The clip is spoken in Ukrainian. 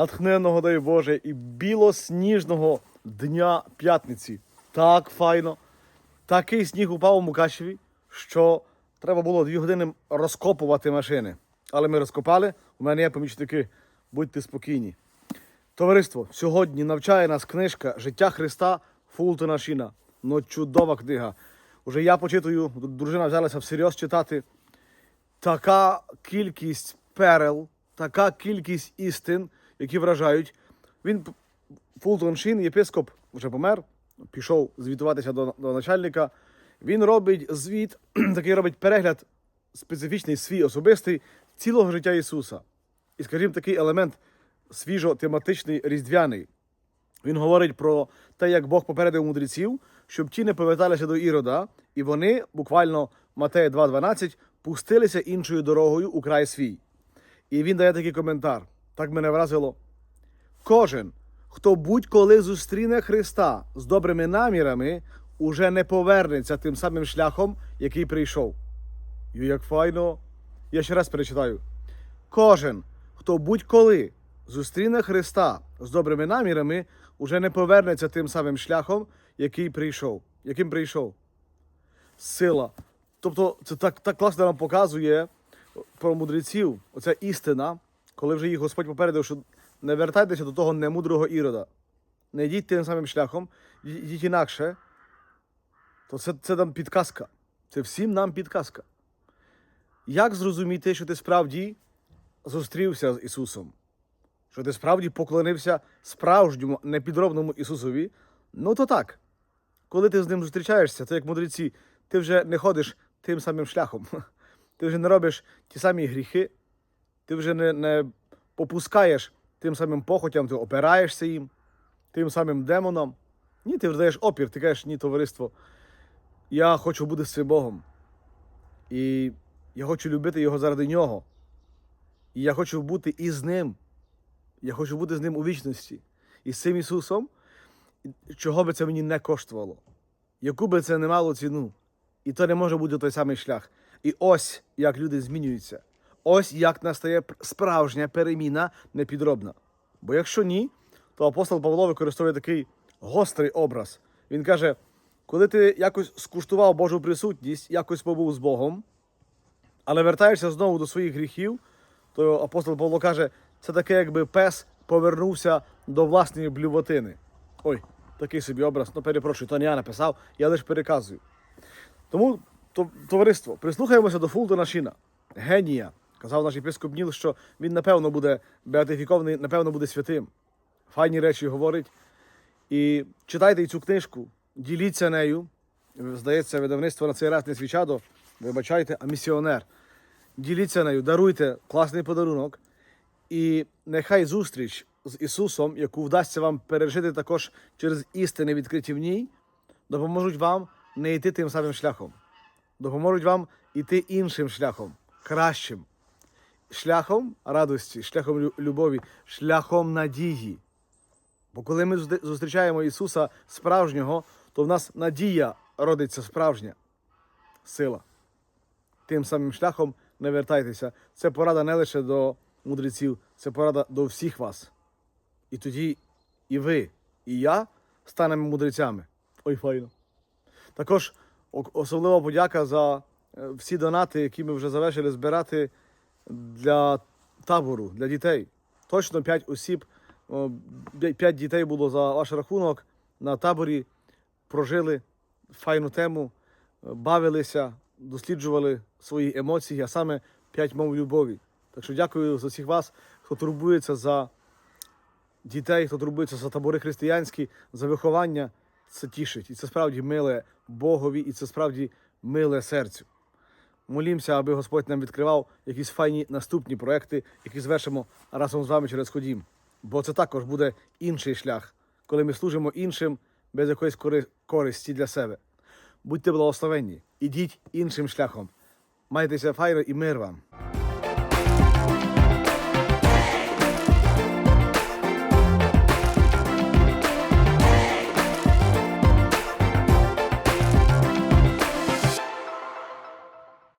натхненного дай Боже, і білосніжного дня п'ятниці. Так файно. Такий сніг упав у Мукачеві, що треба було дві години розкопувати машини. Але ми розкопали. У мене є помічники. Будьте спокійні. Товариство, сьогодні навчає нас книжка Життя Христа Фултона Шіна. Ну, чудова книга. Уже я почитую, дружина взялася всерйоз читати. Така кількість перел, така кількість істин, які вражають. Він Фултон Шін, єпископ, вже помер, пішов звітуватися до, до начальника. Він робить звіт, такий робить перегляд специфічний свій особистий цілого життя Ісуса. І, скажімо, такий елемент свіжо-тематичний різдвяний. Він говорить про те, як Бог попередив мудреців, щоб ті не поверталися до Ірода, і вони, буквально Матея 2.12, пустилися іншою дорогою у край свій. І він дає такий коментар. Так мене вразило. Кожен, хто будь-коли зустріне Христа з добрими намірами, уже не повернеться тим самим шляхом, який прийшов. Ю, як файно. Я ще раз перечитаю. Кожен, хто будь-коли зустріне Христа з добрими намірами, уже не повернеться тим самим шляхом, який прийшов. Яким прийшов. Сила. Тобто, це так, так класно нам показує про мудреців, оця істина, коли вже їх Господь попередив, що не вертайтеся до того немудрого ірода. Не йдіть тим самим шляхом, йдіть інакше, то це, це нам підказка. Це всім нам підказка. Як зрозуміти, що ти справді зустрівся з Ісусом? Що ти справді поклонився справжньому непідробному Ісусові? Ну то так. Коли ти з ним зустрічаєшся, то як мудреці, ти вже не ходиш тим самим шляхом. Ти вже не робиш ті самі гріхи, ти вже не, не попускаєш тим самим похотям, ти опираєшся їм, тим самим демонам. Ні, ти вдаєш опір, ти кажеш, ні, товариство. Я хочу бути з цим Богом. І я хочу любити його заради нього. І я хочу бути із ним. Я хочу бути з ним у вічності. І з цим Ісусом, чого би це мені не коштувало, яку би це не мало ціну. І то не може бути той самий шлях. І ось як люди змінюються. Ось як настає справжня переміна непідробна. Бо якщо ні, то апостол Павло використовує такий гострий образ. Він каже: коли ти якось скуштував Божу присутність, якось побув з Богом, але вертаєшся знову до своїх гріхів, то апостол Павло каже, це таке, якби пес повернувся до власної блювотини. Ой, такий собі образ, ну перепрошую, то не я написав, я лише переказую. Тому, товариство, прислухаємося до Фултона Шіна, генія. Казав наш єпископ Ніл, що він, напевно, буде беатифікований, напевно, буде святим. Файні речі говорить. І читайте цю книжку, діліться нею. Здається, видавництво на цей раз не свічадо, вибачайте, а місіонер. Діліться нею, даруйте класний подарунок. І нехай зустріч з Ісусом, яку вдасться вам пережити також через істини, відкриті в ній, допоможуть вам не йти тим самим шляхом. Допоможуть вам йти іншим шляхом, кращим. Шляхом радості, шляхом любові, шляхом надії. Бо коли ми зустрічаємо Ісуса справжнього, то в нас надія родиться справжня сила. Тим самим шляхом не вертайтеся. Це порада не лише до мудреців, це порада до всіх вас. І тоді і ви, і я станемо мудрецями. Ой, файно. Також особлива подяка за е, всі донати, які ми вже завершили збирати для табору, для дітей. Точно 5 осіб, 5 дітей було за ваш рахунок на таборі. Прожили файну тему, бавилися, досліджували свої емоції, а саме 5 мов любові. Так що дякую за всіх вас, хто турбується за дітей, хто турбується за табори християнські, за виховання. Це тішить. І це справді миле Богові, і це справді миле серцю. Молімося, аби Господь нам відкривав якісь файні наступні проекти, які звершимо разом з вами через ходім. Бо це також буде інший шлях, коли ми служимо іншим без якоїсь користі для себе. Будьте благословенні, ідіть іншим шляхом. Майтеся файно і мир вам.